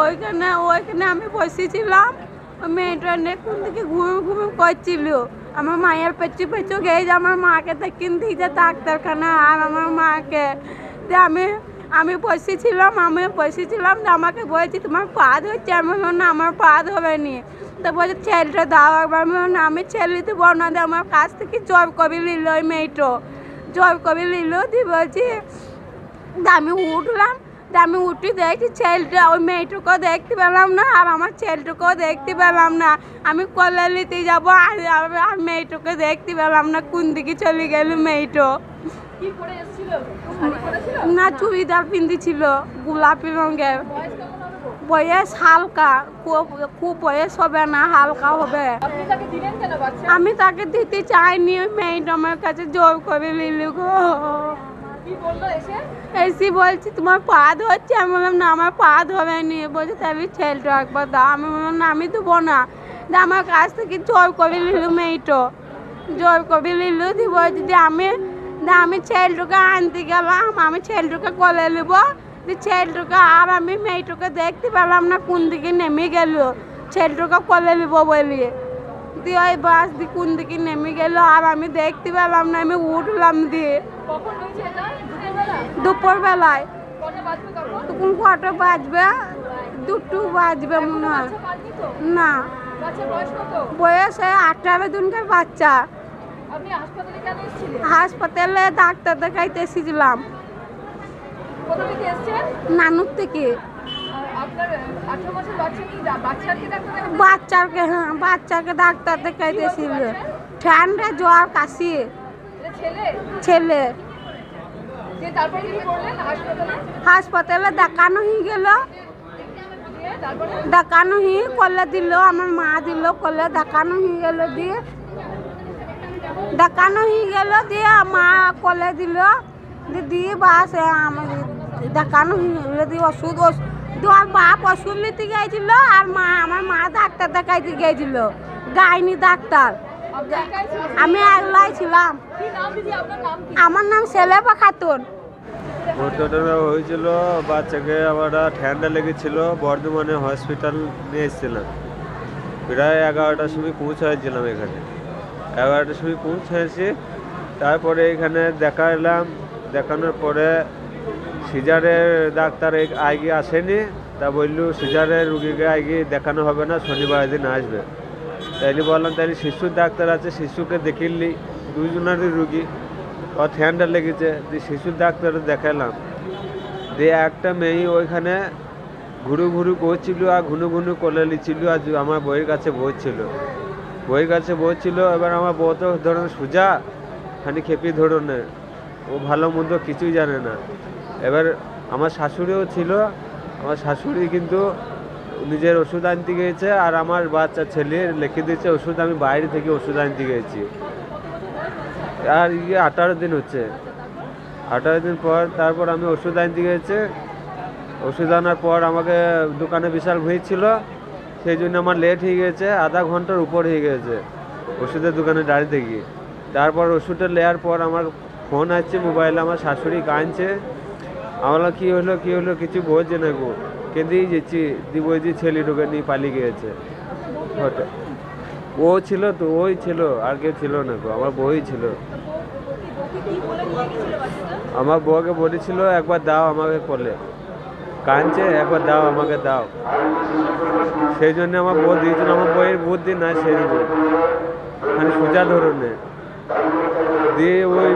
ওইখানে ওইখানে আমি বসেছিলাম। মেয়েটা কোন দিকে ঘুম ঘুম করছিল। আমার মায়ের পেছু পেছু যে আমার মাকে দেখিন দিয়েছে ডাক্তারখানা আর আমার মাকে। যে আমি আমি বসেছিলাম আমি বসেছিলাম যে আমাকে বলছি, তোমার পা ধরছে? আমি না, আমার পা ধরেনি। তো বলছে, ছেলেটা দাও একবার। আমি না, আমি ছেলে দেবো না। দিয়ে আমার কাছ থেকে জব করে নিল ওই মেয়েটো। জব করে নিল, দিয়ে বলছি আমি উঠলাম। দিয়ে আমি উঠে দেখি ছেলেটা ওই মেয়েটুকুও দেখতে পেলাম না আর আমার ছেলেটুকুও দেখতে পেলাম না। আমি কলা নিতে যাব আর আর- মেয়েটুকে দেখতে পেলাম না কোন দিকে চলে গেল মেয়েটো। না চুড়িদার পিন্দিছিল গোলাপি রঙের। বয়স হালকা খুব বয়স হবে না হালকা হবে। আমি তাকে দিতে চাইনি ওই মেয়েটা আমার কাছে জোর করে নিল গো। এসে? বলছি, তোমার পা ধরছে? আমি বললাম, না, আমার পা ধরেনি বলছে তাহলে ছেলেটা একবার দাও। আমি বললাম, না, আমি দেবো না। আমার কাছ থেকে জোর করে নিল মেয়েটো, জোর করে নিল দিয়ে বলছি যে, আমি আমি ছেলেটাকে আনতে গেলাম, আমি ছেলেটাকে কোলে নেব। ছেলেটাকে আর আমি মেয়েটাকে দেখতে পেলাম না, কোন দিকে নেমে গেল। ছেলেটাকে কোলে নেব বলি। দিয়ে ওই বাস দিয়ে কোন দিকে নেমে গেল আর আমি দেখতে পেলাম না আমি উঠলাম দিয়ে। কটা বাজবে তখন? কটা বাজবে? দুটো বাজবে মনে হয়। না। বয়স আঠারো দিনকার বাচ্চা। হাসপাতালে ডাক্তার দেখাইতে এসেছিলাম। নানুর থেকে। বাচ্চাকে হ্যাঁ বাচ্চাকে ডাক্তার দেখাইতে এসেছিল ঠান্ডা জ্বর কাশি। ছেলে? হাসপাতালে? দেখানো হয়ে গেল। দেখানো হয়ে কলে দিল আমার মা দিল কলে দেখানো হয়ে গেল দিয়ে। দেখানো হয়ে গেল দিয়ে মা কলে দিল। দিয়ে বাস আমি দেখানো হয়ে গেল দিয়ে ওষুধ ওষ- দিয়ে ওর বাপ ওষুধ নিতে গিয়েছিল আর মা, আমার মা ডাক্তার দেখাইতে গিয়েছিল। Gynae doctor? আমি একলাই ছিলাম। আমার নাম সেলেপা খাতুন। ঘটনাটা হয়েছিল, বাচ্চাকে আমার ঠান্ডা লেগেছিল, বর্ধমানে হসপিটাল নিয়ে এসেছিলাম। প্রায় এগারোটার সময় পৌঁছাইছিলাম এখানে। এগারোটার সময় পৌঁছাইছি, তারপরে এখানে দেখালাম দেখানোর পরে সিজারের ডাক্তার আগে আসেনি, তা বলল সিজারের রুগীকে আগে দেখানো হবে না, শনিবার দিন আসবে। তাইলে বললাম তাইলে শিশুর ডাক্তার আছে, শিশুকে দেখিলি দুজনেরই রুগী ও ঠান্ডা লেগেছে দিয়ে শিশুর ডাক্তার দেখালাম। দিয়ে একটা মেয়ে ওইখানে ঘুরু ঘুরু করছিল আর ঘুনু ঘুনু করে নিচ্ছিল আর আমার বইয়ের কাছে বসছিল বইয়ের কাছে বসছিল এবার আমার বউ তো ধরুন সোজা খানি খেপি ধরনের, ও ভালো মন্দ কিছুই জানে না। এবার আমার শাশুড়িও ছিল, আমার শাশুড়ি কিন্তু নিজের ওষুধ আনতে গিয়েছে আর আমার বাচ্চা ছেলে লিখে দিয়েছে, ওষুধ আমি বাইরে থেকে ওষুধ আনতে গিয়েছি। আর ইয়ে আঠারো দিন হচ্ছে। আঠারো দিন পর তারপর আমি ওষুধ আনতে গিয়েছে। ওষুধ আনার পর আমাকে দোকানে বিশাল ভিড় ছিল, সেই জন্য আমার লেট হয়ে গেছে আধা ঘণ্টার উপর হয়ে গেছে ওষুধের দোকানে দাঁড়িয়ে গিয়ে তারপর ওষুধটা নেওয়ার পর আমার ফোন আসছে মোবাইলে আমার শাশুড়ি কাঁদছে আমার কি হলো কি হলো কিছু বলছে না গো। কেঁদেই যেছি দি বলছি ছেলেটাকে নিয়ে পালিয়ে গিয়েছে। ও ছিল তো, ওই ছিল, আর কেউ ছিল না গো, আমার বই ছিল। আমার বউকে বলেছিল, একবার দাও আমাকে কোলে। কাঁদছে, একবার দাও আমাকে, দাও। সেই জন্য আমার বউ দিয়েছিল, আমার বইয়ের বুদ্ধি না সেই মানে সোজা ধরনের। দিয়ে ওই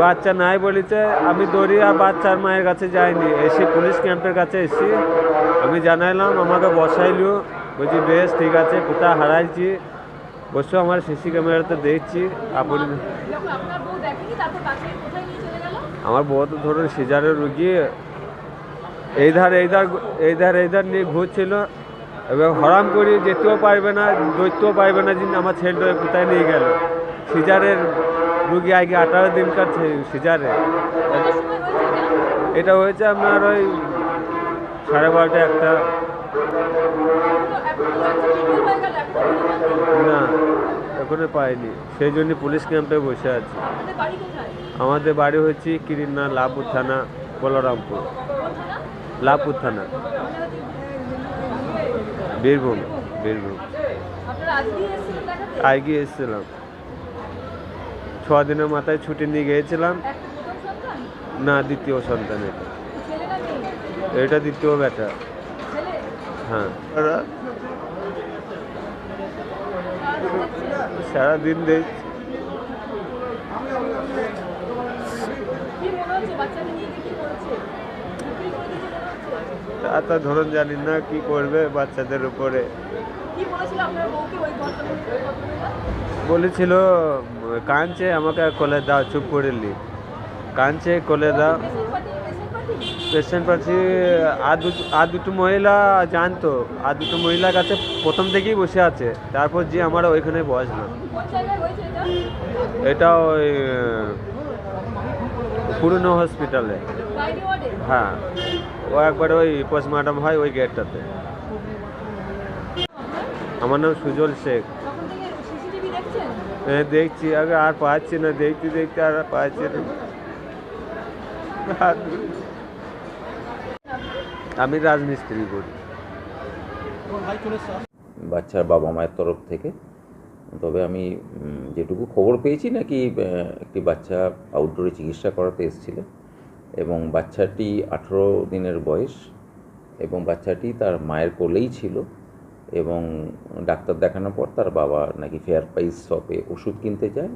বাচ্চা নাই বলিতে আমি দৌড়ি আর বাচ্চার মায়ের কাছে যাইনি। এসে পুলিশ ক্যাম্পের কাছে এসে আমি জানাইলাম, আমাকে বসাইলিও। বলছি, বেশ, ঠিক আছে কোথায় হারাইছি। বসে, আমার সিসি ক্যামেরাতে দেখছি। আপনি আমার বউ তো ধরুন সিজারের রুগী। এই ধার এই ধার এই ধার এই ধার নিয়ে ঘুরছিল। এবার হরাম করি, যেতেও পারবে না, দৈত্যও পারবে না যে আমার ছেলেটা কোথায় নিয়ে গেল। সিজারের রুগী আগে আঠারো দিনকার সিজারে এটা? হয়েছে আপনার ওই সাড়ে বারোটা একটা? না এখনও পাইনি সেই জন্য পুলিশ ক্যাম্পে বসে আছি? আমাদের বাড়ি হচ্ছে কিরিনা লাভপুর থানা বলরামপুর? লাভপুর থানা বীরভূম বীরভূম আগে এসেছিলাম ছ দিনের মাথায় ছুটি নিয়ে গিয়েছিলাম। না দ্বিতীয় সন্তান এটা। এটা দ্বিতীয় ব্যাটা। হ্যাঁ। সারাদিন দেখছি কি মনে হচ্ছে বাচ্চাকে নিয়ে গিয়ে কি করেছে বিক্রি করে দিয়েছে মনে হচ্ছে তা তো ধরুন জানি না কি করবে বাচ্চাদের উপরে। বলেছিল কাঁদছে আমাকে কোলে দাও চুপ করে লি। কাঁদছে কোলে দাও। পেশেন্ট পাচ্ছি আর দুটো মহিলা জানতো। আর দুটো মহিলার কাছে প্রথম থেকেই বসে আছে। তারপর যে আমরা ওইখানে বসলাম। এটা? ওই পুরনো হসপিটালে। হ্যাঁ। ও একবারে ওই পোস্টমর্টম হয় ওই গেটটাতে। আমার নাম সুজল শেখ। তখন থেকে সিসিটিভি দেখছেন? হ্যাঁ দেখছি। আগে আর পাচ্ছি না দেখতে দেখতে আর পাচ্ছি না। আমি রাজমিস্ত্রি করি। বাচ্চার বাবা মায়ের তরফ থেকে। তবে আমি যেটুকু খবর পেয়েছি নাকি একটি বাচ্চা আউটডোরে চিকিৎসা করাতে এসেছিল এবং বাচ্চাটি আঠেরো দিনের বয়স এবং বাচ্চাটি তার মায়ের কোলেই ছিল এবং ডাক্তার দেখানোর পর তার বাবা নাকি ফেয়ার প্রাইস শপে ওষুধ কিনতে যায়।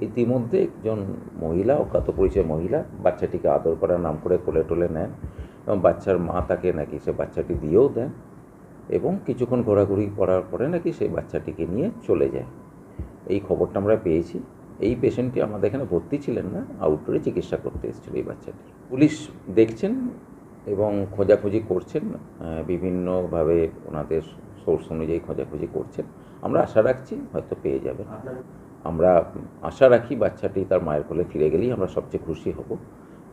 ইতিমধ্যে একজন মহিলা, অজ্ঞাত পরিচয় মহিলা, বাচ্চাটিকে আদর করার নাম করে কোলে টোলে নেন এবং বাচ্চার মা তাকে নাকি সে বাচ্চাটি দিয়েও দেন এবং কিছুক্ষণ ঘোরাঘুরি করার পরে নাকি সেই বাচ্চাটিকে নিয়ে চলে যায়। এই খবরটা আমরা পেয়েছি। এই পেশেন্টটি আমাদের এখানে ভর্তি ছিলেন না আউটডোরে চিকিৎসা করতে এসেছিল এই বাচ্চাটি। পুলিশ দেখছেন এবং খোঁজাখুঁজি করছেন বিভিন্নভাবে ওনাদের সোর্স অনুযায়ী খোঁজাখুঁজি করছেন। আমরা আশা রাখছি হয়তো পেয়ে যাবেন। আমরা আশা রাখি বাচ্চাটি তার মায়ের কোলে ফিরে গেলেই আমরা সবচেয়ে খুশি হব।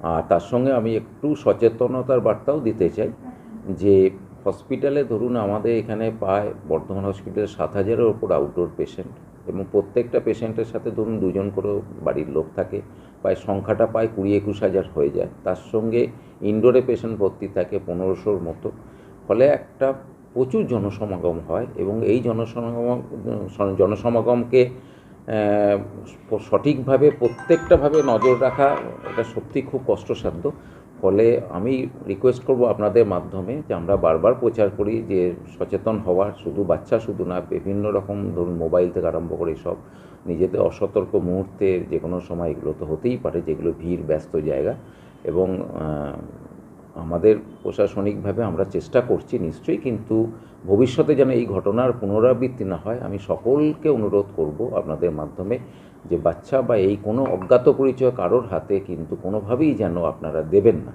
আর তার সঙ্গে আমি একটু সচেতনতার বার্তাও দিতে চাই যে হসপিটালে ধরুন আমাদের এখানে প্রায় বর্ধমান হসপিটালে সাত হাজারের ওপর আউটডোর পেশেন্ট এবং প্রত্যেকটা পেশেন্টের সাথে ধরুন দুজন করে বাড়ির লোক থাকে, প্রায় সংখ্যাটা প্রায় কুড়ি একুশ হাজার হয়ে যায়। তার সঙ্গে ইনডোরে পেশেন্ট ভর্তি থাকে পনেরোশোর মতো। ফলে একটা প্রচুর জনসমাগম হয় এবং এই জনসমাগম, জনসমাগমকে সঠিকভাবে প্রত্যেকটাভাবে নজর রাখা এটা সত্যি খুব কষ্টসাধ্য। ফলে আমি রিকোয়েস্ট করব আপনাদের মাধ্যমে যে আমরা বারবার প্রচার করি যে সচেতন হওয়ার শুধু বাচ্চা শুধু না, বিভিন্ন রকম ধরুন মোবাইল থেকে আরম্ভ করে সব, নিজেদের অসতর্ক মুহূর্তে যে কোনো সময় এগুলো তো হতেই পারে, যেগুলো ভিড়, ব্যস্ত জায়গা এবং আমাদের প্রশাসনিকভাবে আমরা চেষ্টা করছি নিশ্চয়ই, কিন্তু ভবিষ্যতে যেন এই ঘটনার পুনরাবৃত্তি না হয়, আমি সকলকে অনুরোধ করব আপনাদের মাধ্যমে যে বাচ্চা বা এই কোনো অজ্ঞাত পরিচয় কারোর হাতে কিন্তু কোনোভাবেই যেন আপনারা দেবেন না।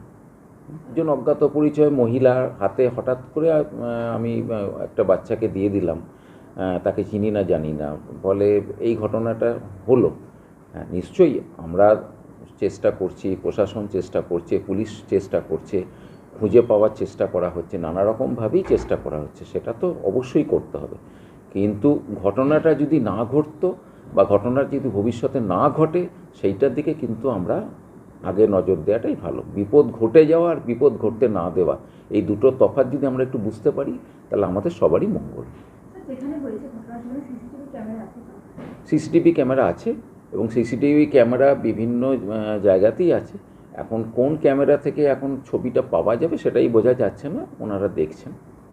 একজন অজ্ঞাত পরিচয় মহিলার হাতে হঠাৎ করে আমি একটা বাচ্চাকে দিয়ে দিলাম তাকে চিনি না, জানি না, ফলে এই ঘটনাটা হলো। হ্যাঁ নিশ্চয়ই আমরা চেষ্টা করছি, প্রশাসন চেষ্টা করছে, পুলিশ চেষ্টা করছে, খুঁজে পাওয়ার চেষ্টা করা হচ্ছে, নানা রকমভাবেই চেষ্টা করা হচ্ছে, সেটা তো অবশ্যই করতে হবে। কিন্তু ঘটনাটা যদি না ঘটতো বা ঘটনার যদি ভবিষ্যতে না ঘটে সেইটার দিকে কিন্তু আমরা আগে নজর দেওয়াটাই ভালো। বিপদ ঘটে যাওয়া আর বিপদ ঘটতে না দেওয়া এই দুটো তফাৎ যদি আমরা একটু বুঝতে পারি তাহলে আমাদের সবারই মঙ্গল। সিসিটিভি ক্যামেরা আছে এবং সিসিটিভি ক্যামেরা বিভিন্ন জায়গাতেই আছে। এখন কোন ক্যামেরা থেকে এখন ছবিটা পাওয়া যাবে সেটাই বোঝা যাচ্ছে না ওনারা দেখছেন।